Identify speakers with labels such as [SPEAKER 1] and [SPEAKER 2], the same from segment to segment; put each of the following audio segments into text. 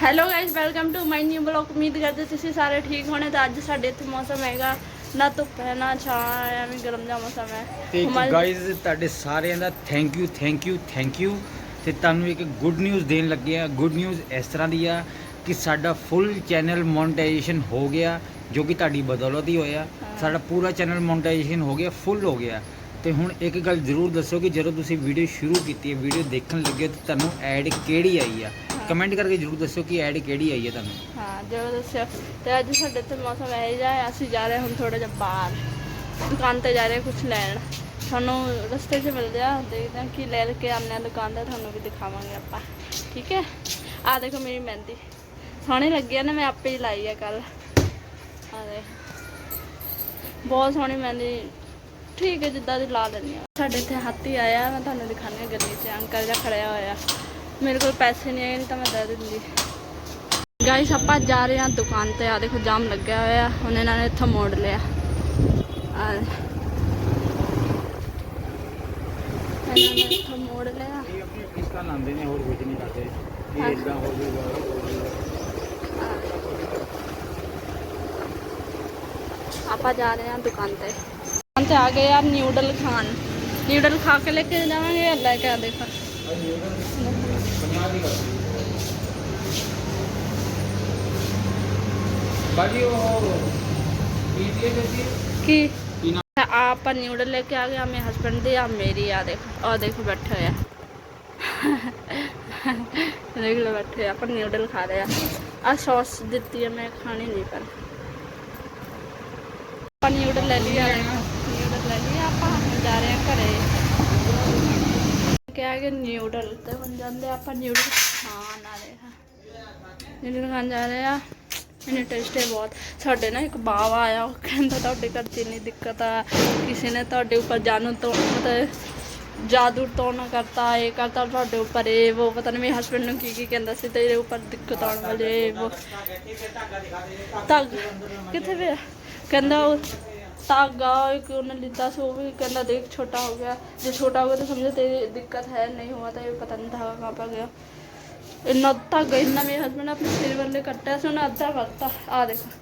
[SPEAKER 1] Hello guys welcome to my new blog ਉਮੀਦ ਕਰਦੇ ਤੁਸੀਂ ਸਾਰੇ ਠੀਕ ਹੋਣੇ ਤਾਂ ਅੱਜ ਸਾਡੇ ਇੱਥੇ ਮੌਸਮ ਹੈਗਾ ਨਾ ਧੁੱਪ ਹੈ ਨਾ ਛਾਂ ਹੈ ਐਵੇਂ ਗਰਮ ਜਿਹਾ ਮੌਸਮ ਹੈ
[SPEAKER 2] ਤੇ
[SPEAKER 1] ਹਮਾਰੇ-
[SPEAKER 2] ਗਾਇਜ਼ ਤੁਹਾਡੇ ਸਾਰਿਆਂ ਦਾ thank you thank you thank you ਤੇ ਤੁਹਾਨੂੰ ਇੱਕ ਗੁੱਡ ਨਿਊਜ਼ ਦੇਣ ਲੱਗੇ ਆ ਗੁੱਡ ਨਿਊਜ਼ ਇਸ ਤਰ੍ਹਾਂ ਦੀ ਆ ਕਿ ਸਾਡਾ ਫੁੱਲ ਚੈਨਲ ਮੋਨਟਾਈਜੇਸ਼ਨ ਹੋ ਗਿਆ ਜੋ ਕਿ ਤੁਹਾਡੀ ਬਦੌਲਤ ਹੀ ਹੋਇਆ ਸਾਡਾ ਪੂਰਾ ਚੈਨਲ ਮੋਨਟਾਈਜੇਸ਼ਨ ਹੋ ਗਿਆ ਫੁੱਲ ਹੋ ਗਿਆ ਤੇ ਹੁਣ ਇੱਕ ਗੱਲ ਜ਼ਰੂਰ ਦੱਸੋ ਕਿ ਜਦੋਂ ਤੁਸੀਂ ਵੀਡੀਓ ਸ਼ੁਰੂ ਕੀਤੀ ਹੈ ਵੀਡੀਓ ਦੇਖਣ ਲੱਗੇ ਹੋ ਤਾਂ ਤੁਹਾਨੂੰ ਐਡ ਕਿਹੜੀ ਆਈ ਆ ਕਮੈਂਟ ਕਰਕੇ ਜ਼ਰੂਰ ਦੱਸੋ ਕਿ ਐਡ ਕਿਹੜੀ ਆਈ ਹੈ ਤੁਹਾਨੂੰ।
[SPEAKER 1] ਹਾਂ ਜਦੋਂ ਦੱਸਿਆ ਤੇ ਅੱਜ ਸਾਡੇ ਇੱਥੇ ਮੌਸਮ ਇਹ ਜਿਹਾ ਹੈ, ਅਸੀਂ ਜਾ ਰਹੇ ਹੁਣ ਥੋੜਾ ਜਿਹਾ ਬਾਹਰ। ਦੁਕਾਨ ਤੇ ਜਾ ਰਹੇ ਕੁਝ ਲੈਣ। ਤੁਹਾਨੂੰ ਰਸਤੇ 'ਚ ਮਿਲਦੇ ਆ ਦੇਖਦੇ ਹਾਂ ਕੀ ਲੈ ਕੇ ਆਉਂਦੇ ਹਾਂ ਦੁਕਾਨ ਤੇ ਤੁਹਾਨੂੰ ਵੀ ਦਿਖਾਵਾਂਗੇ ਆਪਾਂ। ਠੀਕ ਹੈ? ਆ ਦੇਖੋ ਮੇਰੀ ਮਹਿੰਦੀ। ਸੋਹਣੀ ਲੱਗੀ ਆ ਨਾ, ਮੈਂ ਆਪੇ ਹੀ ਲਾਈ ਆ ਕੱਲ ਆ ਦੇ ਬਹੁਤ ਸੋਹਣੀ ਮਹਿੰਦੀ। ਠੀਕ ਹੈ, ਜਿੱਦਾਂ ਦੀ ਲਾ ਲੈਂਦੀ ਆ ਸਾਡੇ ਇੱਥੇ ਹਾਥੀ ਆਇਆ, ਮੈਂ ਤੁਹਾਨੂੰ ਦਿਖਾਉਂਦੀ ਹਾਂ ਗਲੀ 'ਚ ਅੰਕਲ ਜਿਹਾ ਖੜਿਆ ਹੋਇਆ। ਮੇਰੇ ਕੋਲ ਪੈਸੇ ਨਹੀਂ ਆਏ ਨਹੀਂ ਤਾਂ ਮੈਂ ਦੇ ਦਿੰਦੀ ਗਾਇਸ ਆਪਾਂ ਜਾ ਰਹੇ ਹਾਂ ਦੁਕਾਨ ਤੇ ਆ ਦੇਖੋ ਜਾਮ ਲੱਗਿਆ ਹੋਇਆ ਹੁਣ ਇਹਨਾਂ ਨੇ ਇੱਥੋਂ ਮੋੜ ਲਿਆ ਆ ਇਹਨਾਂ ਨੇ ਇੱਥੋਂ ਮੋੜ ਲਿਆ
[SPEAKER 2] ਇਹ ਆਪਣੀ ਕਿਸ਼ਤਾਂ ਲਾਉਂਦੇ ਨੇ ਹੋਰ ਕੁਝ ਨਹੀਂ ਕਰਦੇ
[SPEAKER 1] ਹਾਂ।
[SPEAKER 2] ਇਹ ਇਦਾਂ ਹੋ ਜਾਊਗਾ
[SPEAKER 1] ਆਪਾਂ ਜਾ ਰਹੇ ਹਾਂ ਦੁਕਾਨ ਤੇ ਦੁਕਾਨ ਤੇ ਆ ਗਏ ਯਾਰ ਨਿਊਡਲ ਖਾਣ ਨਿਊਡਲ ਖਾ ਕੇ ਲੈ ਕੇ ਜਾਵਾਂਗੇ ਜਾਂ ਲੈ ਕੇ ਆ ਦੇਖੋ
[SPEAKER 2] ਪੰਜਾਬ ਦੀ ਗੱਲ ਬਾਜੀ ਉਹ ਪੀਟੀਏ
[SPEAKER 1] ਕੀ?
[SPEAKER 2] ਨਾ
[SPEAKER 1] ਆਪਾਂ ਨਿਊਡਲ ਲੈ ਕੇ ਆ ਗਏ ਆ ਮੇਰੇ ਹਸਬੰਡ ਦੇ ਆ ਮੇਰੀ ਆ ਦੇਖੋ ਆ ਦੇਖੋ ਬੈਠੇ ਹੋਇਆ ਦੇਖ ਲਓ ਬੈਠੇ ਆ, ਆਪਾਂ ਨਿਊਡਲ ਖਾ ਰਹੇ ਆ। ਸੌਸ ਦਿੱਤੀ ਹੈ ਮੈਂ ਖਾਣੀ ਨਹੀਂ ਪਰ। ਆਪਾਂ ਨਿਊਡਲ ਲੈ ਲਿਆ ਨਿਊਡਲ ਲੈ ਲਿਆ ਆਪਾਂ ਹੁਣ ਜਾ ਕਿਹਾ ਕਿ ਨਿਊਡਲ ਤੇ ਹੁਣ ਜਾਂਦੇ ਆਪਾਂ ਨਿਊਡਲ। ਖਾਣ ਆ ਰਹੇ ਹਾਂ ਨਿਊਡਲ ਖਾਣ ਜਾ ਰਹੇ ਆ। ਇਹਨੇ ਟੇਸਟ ਹੈ ਬਹੁਤ। ਸਾਡੇ ਨਾ ਇੱਕ ਬਾਵਾ ਆਇਆ, ਉਹ ਕਹਿੰਦਾ ਤੁਹਾਡੇ ਘਰ 'ਚ ਇੰਨੀ ਦਿੱਕਤ ਆ। ਕਿਸੇ ਨੇ ਤੁਹਾਡੇ ਉੱਪਰ ਜਾਨੂ ਤੋਂ, ਮਤਲਬ ਜਾਦੂ ਟੋਨਾ ਕਰਤਾ, ਇਹ ਕਰਤਾ, ਤੁਹਾਡੇ ਉੱਪਰ ਇਹ, ਉਹ ਪਤਾ ਨਹੀਂ ਮੇਰੇ ਹਸਬੰਡ ਨੂੰ ਕੀ ਕੀ ਕਹਿੰਦਾ ਸੀ, ਤੇਰੇ ਉੱਪਰ ਦਿੱਕਤ ਆਉਣ ਵਾਲੀ ਇਹ, ਉਹ। ਧਾਗ। ਕਿੱਥੇ ਪਿਆ? ਕਹਿੰਦਾ ਉਹ धागा एक उन्होंने लिता से वो भी कहना देख छोटा हो गया जो छोटा हो गया तो समझो तेरी दिक्कत है नहीं हुआ था ये पता नहीं धागा कहाँ पर गया इन्ना धागा इन्ना मेरे हस्बैंड ने अपने सिर वाले कट्टा से उन्हें अद्धा करता आ देखो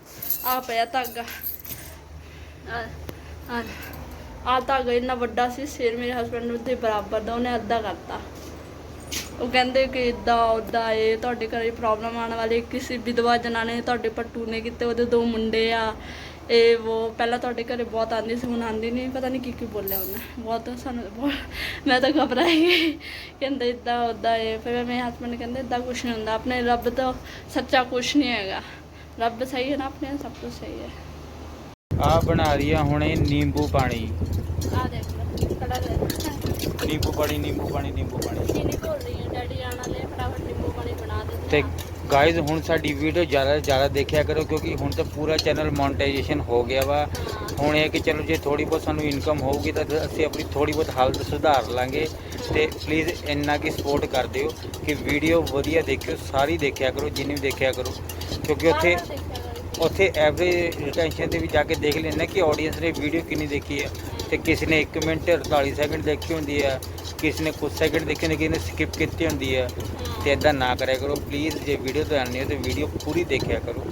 [SPEAKER 1] ਆ ਪਿਆ ਧਾਗਾ ਆ ਆ ਧਾਗਾ ਇੰਨਾ ਵੱਡਾ ਸੀ ਸਿਰ ਮੇਰੇ ਹਸਬੰਡ ਦੇ ਬਰਾਬਰ ਦਾ ਉਹਨੇ ਅੱਧਾ ਕਰਤਾ ਉਹ ਕਹਿੰਦੇ ਕਿ ਇਦਾਂ ਉਦਾਂ ਇਹ ਤੁਹਾਡੇ ਘਰੇ ਪ੍ਰੋਬਲਮ ਆਉਣ ਵਾਲੇ ਕਿਸੇ ਵਿਧਵਾ ਜਨਾਨੇ ਤੁਹਾਡੇ ਪੱਟੂ ਨੇ ਕਿਤੇ ਉਹਦੇ ਦੋ ਮੁੰਡੇ ਆ ਇਹ ਉਹ ਪਹਿਲਾਂ ਤੁਹਾਡੇ ਘਰੇ ਬਹੁਤ ਆਂਦੀ ਸੀ ਹੁਣ ਆਂਦੀ ਨਹੀਂ ਪਤਾ ਨਹੀਂ ਕੀ ਕੀ ਬੋਲਿਆ ਉਹਨੇ। ਬਹੁਤ ਸਾਨੂੰ ਬਹੁਤ ਮੈਂ ਤਾਂ ਘਬਰਾਈ ਗਈ। ਕਹਿੰਦੇ ਇਦਾਂ ਉਦਾਂ ਇਹ। ਫਿਰ ਮੇਰੇ ਹਸਬੰਡ ਕਹਿੰਦੇ ਇਦਾਂ ਕੁਛ ਨਹੀਂ ਹੁੰਦਾ। ਆਪਣੇ ਰੱਬ ਤਾਂ ਸੱਚਾ ਕੁਛ ਨਹੀਂ ਹੈਗਾ। ਰੱਬ ਸਹੀ ਹੈ ਨਾ ਆਪਣੇ ਸਭ ਕੁਝ ਸਹੀ ਹੈ।
[SPEAKER 2] ਆ ਬਣਾ ਰਹੀ ਆ ਹੁਣੇ ਨਿੰਬੂ ਪਾਣੀ।
[SPEAKER 1] ਆ ਦੇਖ ਕੜਾ ਦੇ
[SPEAKER 2] ਨਿੰਬੂ ਪਾਣੀ ਨਿੰਬੂ ਪਾਣੀ ਨਿੰਬੂ ਪਾਣੀ।
[SPEAKER 1] ਚੀਨੀ ਘੋਲ ਰਹੀ ਹੈ ਡੈਡੀ ਆਣ ਆ, ਫਟਾਫਟ ਨਿੰਬੂ ਪਾਣੀ ਬਣਾ ਦਿੰਦੇ
[SPEAKER 2] ਤੇ। ਗਾਇਜ਼ ਹੁਣ ਸਾਡੀ ਵੀਡੀਓ ਜ਼ਿਆਦਾ ਤੋਂ ਜ਼ਿਆਦਾ ਦੇਖਿਆ ਕਰੋ ਕਿਉਂਕਿ ਹੁਣ ਤਾਂ ਪੂਰਾ ਚੈਨਲ ਮੋਨਟਾਈਜੇਸ਼ਨ ਹੋ ਗਿਆ ਵਾ। ਹੁਣ ਇਹ ਕਿ ਚਲੋ ਜੇ ਥੋੜੀ ਬਹੁਤ ਸਾਨੂੰ ਇਨਕਮ ਹੋਊਗੀ ਤਾਂ ਅਸੀਂ ਆਪਣੀ ਥੋੜੀ ਬਹੁਤ ਹਾਲਤ ਸੁਧਾਰ ਲਾਂਗੇ। ਤੇ ਪਲੀਜ਼ ਇੰਨਾ ਕੀ ਸਪੋਰਟ ਕਰ ਦਿਓ ਕਿ ਵੀਡੀਓ ਵਧੀਆ ਦੇਖਿਓ ਸਾਰੀ ਦੇਖਿਆ ਕਰੋ ਜਿੰਨੀ ਵੀ ਦੇਖਿਆ ਕਰੋ। ਕਿਉਂਕਿ ਉੱਥੇ। ਉੱਥੇ ਐਵਰੇਜ ਰਿਟੈਂਸ਼ਨ ਦੇ ਵੀ ਜਾ ਕੇ ਦੇਖ ਲੈਣਾ ਕਿ ਆਡੀਅנס ਨੇ ਵੀਡੀਓ ਕਿੰਨੀ ਦੇਖੀ ਹੈ। ਤੇ ਕਿਸੇ ਨੇ 1 ਮਿੰਟ 48 ਸੈਕਿੰਡ ਦੇਖੀ ਹੁੰਦੀ ਹੈ। ਕਿਸੇ ਨੇ ਕੁਝ ਸੈਕਿੰਡ ਦੇਖੇ ਹੁੰਦੇ ਕਿਸੇ ਨੇ ਸਕਿਪ ਕੀਤੀ ਹੁੰਦੀ ਹੈ। ਤੇ ਇਦਾਂ ਨਾ ਕਰਿਆ ਕਰੋ ਪਲੀਜ਼ ਜੇ ਵੀਡੀਓ ਤੇ ਆਉਂਦੀ ਹੈ ਤੇ ਵੀਡੀਓ ਪੂਰੀ ਦੇਖਿਆ ਕਰੋ।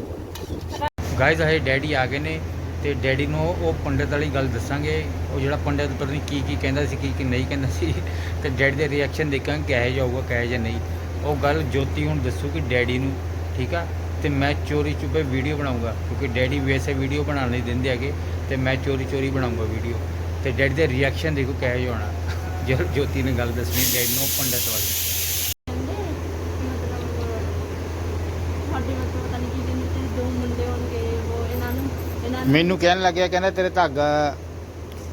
[SPEAKER 2] ਗਾਇਜ਼ ਹਜੇ ਡੈਡੀ ਆ ਗਏ ਨੇ ਤੇ ਡੈਡੀ ਨੂੰ ਉਹ ਪੰਡਤ ਵਾਲੀ ਗੱਲ ਦੱਸਾਂਗੇ। ਉਹ ਜਿਹੜਾ ਪੰਡਤ ਪਤਾ ਨਹੀਂ ਕੀ ਕੀ ਕਹਿੰਦਾ ਸੀ ਕੀ ਕੀ ਨਹੀਂ ਕਹਿੰਦਾ ਸੀ। ਤੇ ਡੈਡੀ ਦੇ ਰਿਐਕਸ਼ਨ ਦੇਖਾਂਗੇ ਕਿਹੋ ਜਿਹਾ ਹੋਊਗਾ ਕਿਹੋ ਜਿਹਾ ਨਹੀਂ। ਉਹ ਗੱਲ ਜੋਤੀ ਹੁਣ ਦੱਸੂਗੀ ਡੈਡੀ ਨੂੰ ਠੀਕ ਆ? ਤੇ ਮੈਂ ਚੋਰੀ ਚੁੱਪੇ ਵੀਡੀਓ ਬਣਾਉਂਗਾ ਕਿਉਂਕਿ ਡੈਡੀ ਵੈਸੇ ਵੀਡੀਓ ਬਣਾਉਣ ਨਹੀਂ ਦਿੰਦੇ ਹੈਗੇ। ਤੇ ਮੈਂ ਚੋਰੀ ਚੋਰੀ ਬਣਾਉਂਗਾ ਵੀਡੀਓ ਤੇ ਡੈਡੀ ਦੇ ਰਿਐਕਸ਼ਨ ਦੇਖੋ ਕਿਹੋ ਜਿਹਾ ਹੋਣਾ। ਜੋ ਜੋਤੀ ਨੇ ਗੱਲ ਦੱਸਣੀ ਡੈਡੀ ਨੂੰ ਉਹ ਪੰਡਤ ਵਾਲੀ।
[SPEAKER 1] ਤੁਹਾਡੀ ਮਤਲਬ ਪਤਾ ਨਹੀਂ ਕੀ ਕਹਿੰਦੇ ਤੇ ਦੋ ਮੁੰਡੇ ਹੋਣਗੇ ਉਹ ਇਹਨਾਂ ਨੂੰ ਇਹਨਾਂ ਨੂੰ
[SPEAKER 2] ਮੈਨੂੰ ਕਹਿਣ ਲੱਗਿਆ ਕਹਿੰਦਾ ਤੇਰੇ ਧਾਗਾ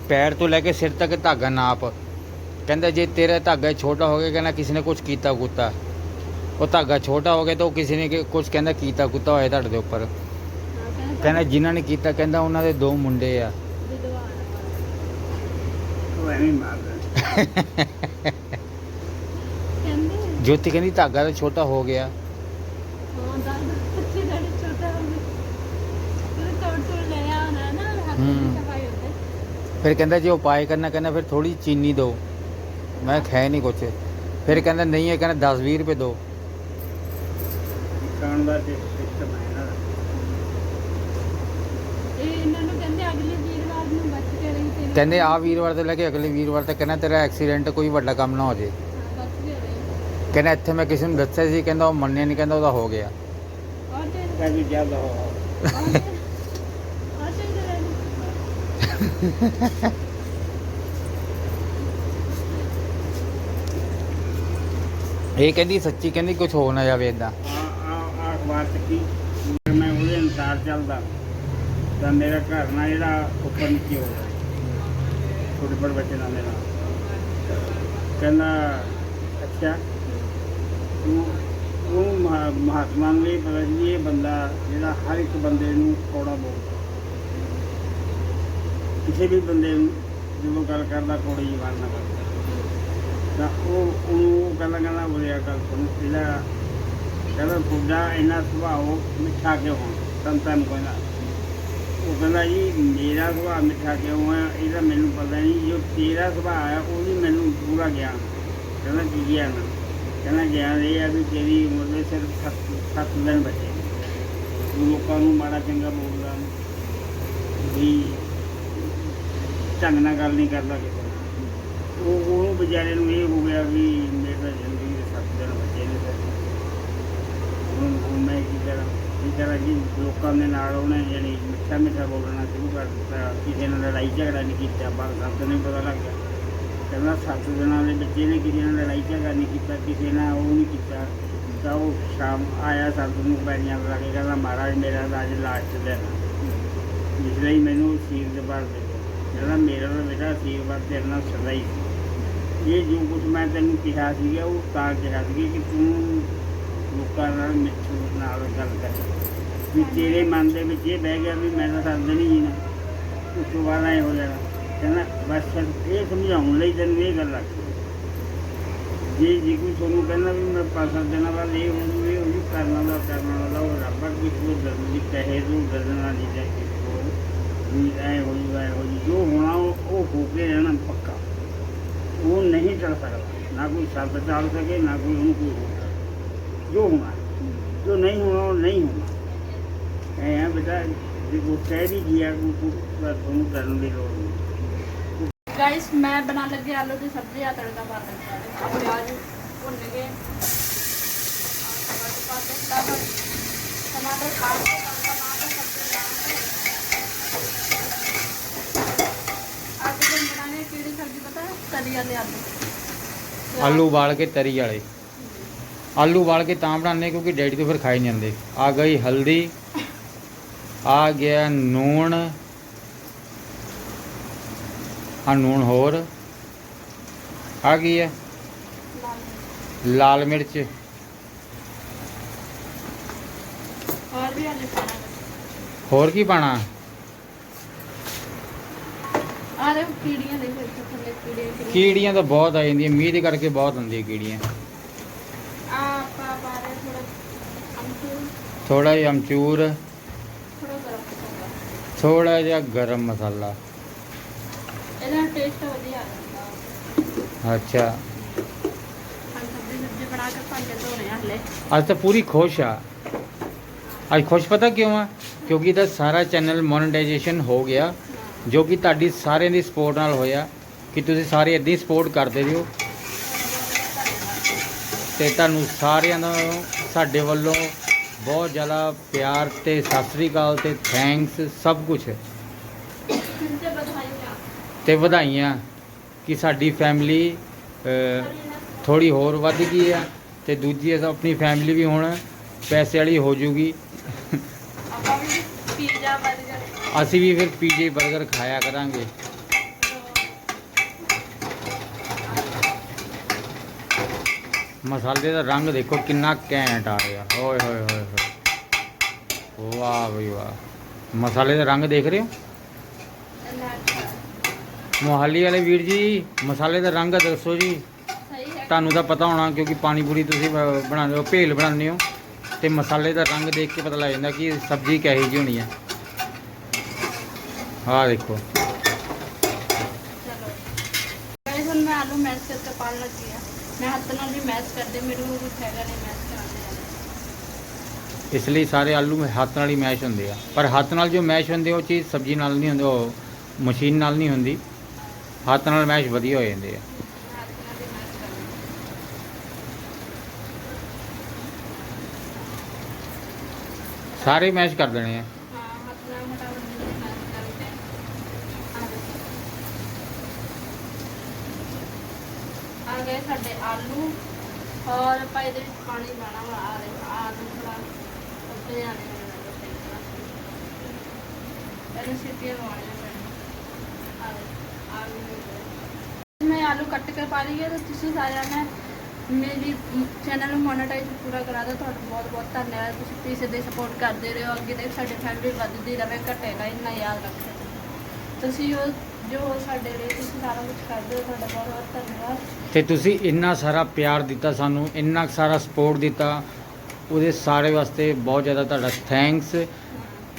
[SPEAKER 2] ਪੈਰ ਤੋਂ ਲੈ ਕੇ ਸਿਰ ਤੱਕ ਧਾਗਾ ਨਾਪ। ਕਹਿੰਦਾ ਜੇ ਤੇਰਾ ਧਾਗਾ ਛੋਟਾ ਹੋ ਗਿਆ ਕਹਿੰਦਾ ਕਿਸੇ ਨੇ ਕੁਝ ਕੀਤਾ ਕੁੱਤਾ। ਉਹ ਧਾਗਾ ਛੋਟਾ ਹੋ ਗਿਆ ਤਾਂ ਉਹ ਕਿਸੇ ਨੇ ਕੁਝ ਕਹਿੰਦਾ ਕੀਤਾ ਕੁੱਤਾ ਹੋਇਆ ਤੁਹਾਡੇ ਦੇ ਉੱਪਰ।
[SPEAKER 1] ਕਹਿੰਦੇ
[SPEAKER 2] ਜਿਨ੍ਹਾਂ ਨੇ ਕੀਤਾ ਕਹਿੰਦਾ ਉਹਨਾਂ ਦੇ ਦੋ ਮੁੰਡੇ ਆ।
[SPEAKER 1] ਵਿਧਵਾ ਕਹਿੰਦੇ
[SPEAKER 2] ਜੋਤੀ ਕਹਿੰਦੀ ਧਾਗਾ ਤਾਂ ਛੋਟਾ ਹੋ ਗਿਆ।
[SPEAKER 1] ਹਾਂ ਦਾਦਾ ਸੱਚੀ ਡੈਡੀ ਛੋਟਾ ਹੋ ਗਿਆ। ਤੂੰ ਤੋੜ ਤੋੜ ਲੈ ਆ ਨਾ ਨਾ ਹੱਥ ਦੀ
[SPEAKER 2] ਹੂੰ।
[SPEAKER 1] ਸਫ਼ਾਈ ਹੁੰਦੇ
[SPEAKER 2] ਫਿਰ ਕਹਿੰਦਾ ਜੇ ਉਪਾਏ ਕਰਨਾ ਕਹਿੰਦਾ ਫਿਰ ਥੋੜੀ ਚੀਨੀ ਦਿਓ ਮੈਂ ਖੈ ਨਹੀਂ ਕੁਛ। ਫਿਰ ਕਹਿੰਦਾ ਨਹੀਂ ਹੈ ਕਹਿੰਦਾ 10 20 ਰੁਪਏ ਦਿਓ
[SPEAKER 3] ਖਾਣ ਦਾ ਸਿਸਟਮ ਹੈ ਇਹਨਾਂ ਦਾ
[SPEAKER 1] ਇਹ ਇਹਨਾਂ ਨੂੰ ਕਹਿੰਦੇ ਅਗਲੇ ਵੀਰਵਾਰ ਨੂੰ ਬਚ ਕੇ ਰਹੀ ਤੇਰੀ
[SPEAKER 2] ਕਹਿੰਦੇ ਆ ਵੀਰਵਾਰ ਤੋਂ ਲੈ ਕੇ ਅਗਲੇ ਵੀਰਵਾਰ ਤੱਕ ਕਹਿੰਦਾ ਤੇਰਾ ਐਕਸੀਡੈਂਟ ਕੋਈ ਵੱਡਾ ਕੰਮ ਨਾ ਹੋ ਜੇ। ਕਹਿੰਦਾ ਇੱਥੇ ਮੈਂ ਕਿਸੇ ਨੂੰ ਦੱਸਿਆ ਸੀ, ਕਹਿੰਦਾ ਉਹ ਮੰਨਿਆ ਨਹੀਂ ਕਹਿੰਦਾ ਉਹਦਾ ਹੋ ਗਿਆ। ਇਹ ਕਹਿੰਦੀ ਸੱਚੀ ਕਹਿੰਦੀ ਕੁਝ ਹੋ ਨਾ ਜਾਵੇ ਇਦਾਂ
[SPEAKER 3] ਅਖਬਾਰ ਚ ਕੀ ਮੈਂ ਉਹਦੇ ਅਨੁਸਾਰ ਚੱਲਦਾ। ਤਾਂ ਮੇਰਾ ਘਰ ਨਾ ਜਿਹੜਾ ਉੱਪਰ ਨੀਚੇ ਹੋ ਗਿਆ ਛੋਟੇ ਬੜੇ ਬੱਚੇ ਨਾਲ ਮੇਰਾ ਕਹਿੰਦਾ, ਅੱਛਾ, ਤੂੰ ਉਹ ਮਹਾਤਮਾ ਨੂੰ ਇਹ ਪਤਾ ਸੀ ਇਹ ਬੰਦਾ ਜਿਹੜਾ ਹਰ ਇੱਕ ਬੰਦੇ ਨੂੰ ਕੋੜਾ ਬੋਲਦਾ ਕਿਸੇ ਵੀ ਬੰਦੇ ਨੂੰ ਜਦੋਂ ਗੱਲ ਕਰਦਾ, ਕੋੜੀ ਜ਼ਬਾਨ ਨਾਲ ਕਰਦਾ ਤਾਂ ਉਹ, ਉਹਨੂੰ ਕਹਿੰਦਾ ਕਹਿੰਦਾ ਬੋਲਿਆ ਗੱਲ ਸੁਣ, ਇਹਦਾ ਕਹਿੰਦਾ, ਤੁਹਾਡਾ ਇੰਨਾ ਸੁਭਾਅ ਮਿੱਠਾ ਕਿਉਂ ਹੈ ਸੰਤਾਂ ਨੂੰ। ਕਹਿੰਦਾ ਉਹ ਕਹਿੰਦਾ ਜੀ, ਮੇਰਾ ਸੁਭਾਅ ਮਿੱਠਾ ਕਿਉਂ ਆ? ਇਹਦਾ ਮੈਨੂੰ ਪਤਾ ਨਹੀਂ। ਜੋ ਤੇਰਾ ਸੁਭਾਅ ਆ, ਉਹ ਵੀ ਮੈਨੂੰ ਪੂਰਾ ਗਿਆਨ ਕਹਿੰਦਾ, ਕੀ ਗਿਆਨ ਹੈ? ਕਹਿੰਦਾ ਗਿਆਨ ਇਹ ਹੈ ਵੀ ਤੇਰੀ ਉਮਰ ਦੇ ਸਿਰਫ ਸੱਤ ਸੱਤ ਦਿਨ ਬਚੇ। ਤੂੰ ਲੋਕਾਂ ਨੂੰ ਮਾੜਾ ਚੰਗਾ ਬੋਲਦਾ। ਵੀ ਢੰਗ ਨਾਲ ਗੱਲ ਨਹੀਂ ਕਰਦਾ ਕਿਸੇ ਨਾਲ। ਉਹ ਉਹਨੂੰ ਵਿਚਾਰੇ ਨੂੰ ਇਹ ਹੋ ਗਿਆ ਵੀ ਮੇਰੇ ਤਾਂ ਜ਼ਿੰਦਗੀ ਦੇ ਸੱਤ ਦਿਨ ਬਚੇ ਨੇ। ਸਰ ਹੁਣ ਮੈਂ ਕੀ ਕਰਾਂ? ਕੀ ਕਰਾਂ ਲੋਕਾਂ ਦੇ ਨਾਲ ਉਹਨੇ ਜਿਹੜੀ ਮਿੱਠਾ ਮਿੱਠਾ ਬੋਲਣਾ ਸ਼ੁਰੂ ਕਰ ਦਿੱਤਾ, ਕਿਸੇ ਨਾਲ ਲੜਾਈ ਝਗੜਾ ਨਹੀਂ ਕੀਤਾ ਪਰ ਸੱਤ ਨੇ ਪਤਾ ਲੱਗ ਗਿਆ। ਕਹਿੰਦਾ ਸੱਤ ਦਿਨਾਂ ਦੇ ਬੱਚੇ ਨੇ ਕਿਸੇ ਨਾਲ ਲੜਾਈ ਝਗੜਾ ਨਹੀਂ ਕੀਤਾ, ਕਿਸੇ ਨਾਲ ਉਹ ਨਹੀਂ ਕੀਤਾ। ਤਾਂ ਉਹ ਸ਼ਾਮ ਆਇਆ ਸੱਤ ਨੂੰ ਪੈਰੀਆਂ ਲਾ ਕੇ ਕਹਿੰਦਾ, ਮਹਾਰਾਜ, ਮੇਰਾ ਤਾਂ ਅੱਜ ਲਾਸਟ ਦਿਨ ਇਸ ਲਈ ਮੈਨੂੰ ਸੀਰ ਦੇ ਬਾਅਦ ਦੇ ਕਹਿੰਦਾ, ਮੇਰਾ ਤਾਂ ਬੇਟਾ ਆਸ਼ੀਰਵਾਦ ਤੇਰੇ ਨਾਲ ਸਦਾ ਹੀ ਸੀ। ਇਹ ਜੋ ਕੁਝ ਮੈਂ ਤੈਨੂੰ ਕਿਹਾ ਸੀਗਾ, ਉਹ ਤਾਂ ਕਿਹਾ ਸੀ ਕਿ ਤੂੰ ਲੋਕਾਂ ਨਾਲ ਮਿੱਠੂ ਨਾਲ ਗੱਲ ਕਰ ਵੀ ਤੇਰੇ ਮਨ ਦੇ ਵਿੱਚ ਇਹ ਬਹਿ ਗਿਆ ਵੀ ਮੈਂ ਤਾਂ ਸੱਦ ਨਹੀਂ ਜੀਣਾ। ਉਸ ਤੋਂ ਬਾਅਦ ਐ ਹੋ ਜਾਣਾ ਕਹਿੰਦਾ, ਬਸ ਸਿਰਫ ਇਹ ਸਮਝਾਉਣ ਲਈ ਤੈਨੂੰ ਇਹ ਗੱਲ ਆਖੀ। ਜੇ ਜੇ ਕੋਈ ਤੁਹਾਨੂੰ ਕਹਿੰਦਾ ਵੀ ਮੈਂ ਪਾਸਾ ਦੇਣਾ ਦਿਨਾਂ ਬਾਅਦ ਇਹ ਹੋਊ ਇਹ ਹੋਊ ਕਰਨਾ ਦਾ ਕਰਨਾ ਵਾਲਾ ਉਹ ਰੱਬਾ ਕੋਈ ਕੋਈ ਦਰਦ ਦੀ ਕਹੇ ਤੋਂ ਦਰਦਨਾ ਨਹੀਂ ਜਾ ਕੋਲ ਵੀ ਐ ਹੋ ਜੂ, ਐ ਹੋ ਜੂ, ਜੋ ਹੋਣਾ ਉਹ ਉਹ ਹੋ ਕੇ ਰਹਿਣਾ ਪੱਕਾ। ਉਹ ਨਹੀਂ ਟਲ ਸਕਦਾ। ਨਾ ਕੋਈ ਸ਼ਬਦ ਟਾਲ ਸਕੇ, ਨਾ ਕੋਈ ਉਹਨੂੰ ਕੋਈ ਹੋ ਸਕਦਾ ਜੋ ਹੋਣਾ। जो नहीं होना वो नहीं होना यहाँ बेटा वो कह भी दिया दोनों करने की लोड़ नहीं
[SPEAKER 1] गाइस मैं बना लगे आलू की सब्जी या तड़का पा सकता हूँ प्याज भुन गए टमाटर आज बनाने कीड़ी सब्जी पता है तरी वाले आलू
[SPEAKER 2] आलू उबाल के तरी वाले ਆਲੂ ਵਾਲ ਕੇ ਤਾਂ ਬਣਾਉਂਦੇ ਕਿਉਂਕਿ ਡੈਡੀ ਤੋਂ ਫਿਰ ਖਾਈ ਨਹੀਂ ਜਾਂਦੇ। ਆ ਗਈ ਹਲਦੀ ਆ ਗਿਆ ਨੂਣ ਆ ਨੂਣ ਹੋਰ ਆ ਗਈ ਹੈ ਲਾਲ ਮਿਰਚ। ਹੋਰ ਕੀ ਪਾਣਾ
[SPEAKER 1] ਆ ਕੀੜੀਆਂ ਦੇਖੋ ਥੱਲੇ ਕੀੜੀਆਂ
[SPEAKER 2] ਕੀੜੀਆਂ ਤਾਂ ਬਹੁਤ ਆ ਜਾਂਦੀਆਂ ਮੀਂਹ ਦੇ ਕਰਕੇ ਬਹੁਤ ਹੁੰਦੀਆਂ ਕੀੜੀਆਂ। ਥੋੜਾ ਜਿਹਾ ਅਮਚੂਰ। ਥੋੜਾ ਜਿਹਾ ਗਰਮ ਮਸਾਲਾ।
[SPEAKER 1] ਇਹਦਾ ਟੇਸਟ ਵਧੀਆ ਆਉਂਦਾ
[SPEAKER 2] ਅੱਛਾ। ਅੱਜ ਤਾਂ ਪੂਰੀ ਖੁਸ਼ ਆ। ਅੱਜ ਖੁਸ਼ ਪਤਾ ਕਿਉਂ ਆ? ਕਿਉਂਕਿ ਇਹਦਾ ਸਾਰਾ ਚੈਨਲ ਮੋਨਟਾਈਜੇਸ਼ਨ ਹੋ ਗਿਆ ਜੋ ਕਿ ਤੁਹਾਡੀ ਸਾਰਿਆਂ ਦੀ ਸਪੋਰਟ ਨਾਲ ਹੋਇਆ। ਕਿ ਤੁਸੀਂ ਸਾਰੇ ਇੱਦਾਂ ਹੀ ਸਪੋਰਟ ਕਰਦੇ ਰਹੋ। ਤੇ ਤੁਹਾਨੂੰ ਸਾਰਿਆਂ ਦਾ ਸਾਡੇ ਵੱਲੋਂ ਬਹੁਤ ਜ਼ਿਆਦਾ ਪਿਆਰ ਤੇ ਸਤਿ ਸ੍ਰੀ ਅਕਾਲ ਤੇ ਥੈਂਕਸ ਸਭ ਕੁਝ
[SPEAKER 1] ਤੇ
[SPEAKER 2] ਵਧਾਈਆਂ ਕਿ ਸਾਡੀ ਫੈਮਿਲੀ ਥੋੜੀ ਹੋਰ ਵੱਧ ਗਈ ਆ ਤੇ ਦੂਜੀ ਅਸਾਂ ਆਪਣੀ ਫੈਮਿਲੀ ਵੀ ਹੁਣ ਪੈਸੇ ਵਾਲੀ ਹੋ ਜੂਗੀ।
[SPEAKER 1] ਆਪਾਂ ਵੀ ਪੀਜ਼ਾ 버ਗਰ
[SPEAKER 2] ਅਸੀਂ ਵੀ ਫਿਰ ਪੀਜੇ 버ਗਰ ਖਾਇਆ ਕਰਾਂਗੇ। ਮਸਾਲੇ ਦਾ ਰੰਗ ਦੇਖੋ ਕਿੰਨਾ ਘੈਂਟ ਆ ਰਿਹਾ। ਓਏ, ਹੋਏ ਹੋਏ ਹੋਏ। ਵਾਹ ਬਈ ਵਾਹ। ਮਸਾਲੇ ਦਾ ਰੰਗ ਦੇਖ ਰਹੇ ਹੋ? ਮੋਹਾਲੀ ਵਾਲੇ ਵੀਰ ਜੀ, ਮਸਾਲੇ ਦਾ ਰੰਗ ਦੱਸੋ ਜੀ। ਤੁਹਾਨੂੰ ਤਾਂ ਪਤਾ ਹੋਣਾ ਕਿਉਂਕਿ ਪਾਣੀ ਪੂਰੀ ਤੁਸੀਂ ਬਣਾਉਂਦੇ ਹੋ, ਭੇਲ ਬਣਾਉਂਦੇ ਹੋ। ਤੇ ਮਸਾਲੇ ਦਾ ਰੰਗ ਦੇਖ ਕੇ ਪਤਾ ਲੱਗ ਜਾਂਦਾ ਕਿ ਸਬਜ਼ੀ ਕਿਹੋ ਜਿਹੀ ਹੋਣੀ ਹੈ ਆਹ ਦੇਖੋ
[SPEAKER 1] ਚਲੋ ਗਾਇਸ ਹੁਣ ਮੈਂ ਆਲੂ ਮੈਸ਼ ਲੱਗੀ ਆ। ਮੈਂ ਹੱਥ ਨਾਲ ਵੀ ਮੈਸ਼ ਕਰਦੇ ਮੈਨੂੰ ਕੁਝ ਹੈਗਾ ਨਹੀਂ ਮੈਸ਼ ਕਰਾਉਂਦੇ
[SPEAKER 2] ਇਸ ਲਈ ਸਾਰੇ ਆਲੂ ਹੱਥ ਨਾਲ ਹੀ ਮੈਸ਼ ਹੁੰਦੇ ਆ। ਪਰ ਹੱਥ ਨਾਲ ਜੋ ਮੈਸ਼ ਹੁੰਦੇ, ਉਹ ਚੀਜ਼ ਸਬਜ਼ੀ ਨਾਲ ਨਹੀਂ ਹੁੰਦੀ, ਉਹ ਮਸ਼ੀਨ ਨਾਲ ਨਹੀਂ ਹੁੰਦੀ। ਹੱਥ ਨਾਲ ਮੈਸ਼ ਵਧੀਆ ਹੋ ਜਾਂਦੇ ਆ। ਸਾਰੇ ਮੈਸ਼ ਕਰ ਦੇਣੇ ਆ
[SPEAKER 1] ਹਾਂ ਹੱਥ ਨਾਲ ਫਟਾਫਟ ਜਿੰਨੇ ਮੈਸ਼ ਕਰਕੇ ਆ ਦੇਖੋ। ਆ ਗਏ ਸਾਡੇ ਆਲੂ ਔਰ ਆਪਾਂ ਇਹਦੇ ਵਿੱਚ ਪਾਣੀ ਪਾਣਾ ਵਾ ਆ ਦੇ ਆਲੂ ਥੋੜਾ ਉੱਤੇ ਜਾਣੇ ਇਹਨੂੰ ਸਿੱਟੀਆਂ ਲਵਾਉਣੀਆਂ ਪੈਣੀਆਂ। ਆਲੂ ਮੈਂ ਆਲੂ ਕੱਟ ਕੇ ਪਾ ਲਈ ਹੈ ਤੇ ਤੁਸੀਂ ਸਾਰਿਆਂ ਨੇ ਮੇਰੀ ਚੈਨਲ ਨੂੰ ਮੋਨੇਟਾਈਜ਼ ਪੂਰਾ ਕਰਾ ਦਿਓ। ਤੁਹਾਡਾ ਬਹੁਤ ਬਹੁਤ ਧੰਨਵਾਦ। ਤੁਸੀਂ ਪਲੀਜ਼ ਦੇ ਸਪੋਰਟ ਕਰਦੇ ਰਹੋ। ਅੱਗੇ ਤੱਕ ਸਾਡੀ ਫੈਮਿਲੀ ਵੱਧਦੀ ਰਹੇ ਘਟੇਗਾ ਇੰਨਾ ਯਾਦ ਰੱਖਿਓ। ਤੁਸੀਂ ਉਹ ਜੋ ਸਾਡੇ ਲਈ ਤੁਸੀਂ ਸਾਰਾ ਕੁਝ ਕਰਦੇ ਹੋ ਤੁਹਾਡਾ ਬਹੁਤ ਬਹੁਤ ਧੰਨਵਾਦ।
[SPEAKER 2] ਤੇ ਤੁਸੀਂ ਇੰਨਾ ਸਾਰਾ ਪਿਆਰ ਦਿੱਤਾ ਸਾਨੂੰ ਇੰਨਾ ਸਾਰਾ ਸਪੋਰਟ ਦਿੱਤਾ ਉਹਦੇ ਸਾਰੇ ਵਾਸਤੇ ਬਹੁਤ ਜ਼ਿਆਦਾ ਤੁਹਾਡਾ ਥੈਂਕਸ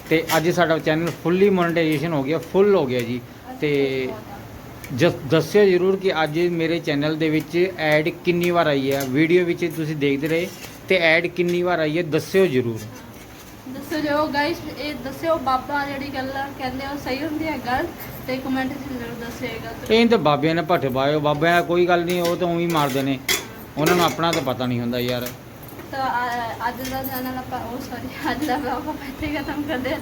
[SPEAKER 2] ਤੇ ਅੱਜ ਸਾਡਾ ਚੈਨਲ ਫੁੱਲੀ ਮੋਨੇਟਾਈਜੇਸ਼ਨ ਹੋ ਗਿਆ ਫੁੱਲ ਹੋ ਗਿਆ ਜੀ। ਤੇ ਜਸ ਦੱਸਿਓ ਜ਼ਰੂਰ ਕਿ ਅੱਜ ਮੇਰੇ ਚੈਨਲ ਦੇ ਵਿੱਚ ਐਡ ਕਿੰਨੀ ਵਾਰ ਆਈ ਹੈ ਵੀਡੀਓ ਵਿੱਚ ਤੁਸੀਂ ਦੇਖਦੇ ਰਹੇ ਤੇ ਐਡ ਕਿੰਨੀ ਵਾਰ ਆਈ ਹੈ ਦੱਸਿਓ ਜ਼ਰੂਰ।
[SPEAKER 1] ਦੱਸੋ ਜੋ ਗਾਇਸ ਇਹ ਦੱਸਿਓ ਬਾਬਾ ਜਿਹੜੀ ਗੱਲ ਕਹਿੰਦੇ ਉਹ ਸਹੀ ਹੁੰਦੀ ਹੈ ਗਲਤ। ਤੇ ਕਮੈਂਟ ਜ਼ਰੂਰ ਦੱਸਿਏਗਾ
[SPEAKER 2] ਇਹ ਤਾਂ ਬਾਬਿਆਂ ਨੇ ਭੱਠ ਪਾਏ ਬਾਬਿਆਂ ਦਾ ਕੋਈ ਗੱਲ ਨਹੀਂ ਉਹ ਤਾਂ ਉਹੀ ਮਾਰਦੇ ਨੇ। ਉਹਨਾਂ ਨੂੰ ਆਪਣਾ ਤਾਂ ਪਤਾ ਨਹੀਂ ਹੁੰਦਾ ਯਾਰ।
[SPEAKER 1] ਤਾਂ ਅ- ਅੱਜ ਦਾ ਚੈਨਲ ਆਪਾਂ ਉਹ ਸੌਰੀ ਅੱਜ ਦਾ ਵਲੌਗ ਆਪਾਂ ਇੱਥੇ ਹੀ ਖਤਮ ਕਰਦੇ ਹਾਂ।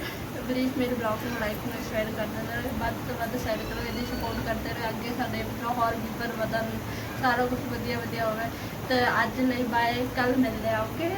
[SPEAKER 1] ਪਲੀਜ਼ ਮੇਰੇ ਬਲੌਗ ਨੂੰ ਲਾਈਕ ਨੂੰ ਸ਼ੇਅਰ ਕਰਦੇ ਰਹੋ ਵੱਧ ਤੋਂ ਵੱਧ ਸ਼ੇਅਰ ਕਰੋ ਇਹਦੀ ਸਪੋਰਟ ਕਰਦੇ ਰਹੋ। ਅੱਗੇ ਸਾਡੇ ਵੀਡੀਓ ਹੋਰ ਵੀਪਰ ਵਧਣ ਸਾਰਾ ਕੁਝ ਵਧੀਆ ਵਧੀਆ ਹੋਵੇ। ਤੇ ਅੱਜ ਲਈ ਬਾਏ ਕੱਲ ਮਿਲਦੇ ਆ ਓਕੇ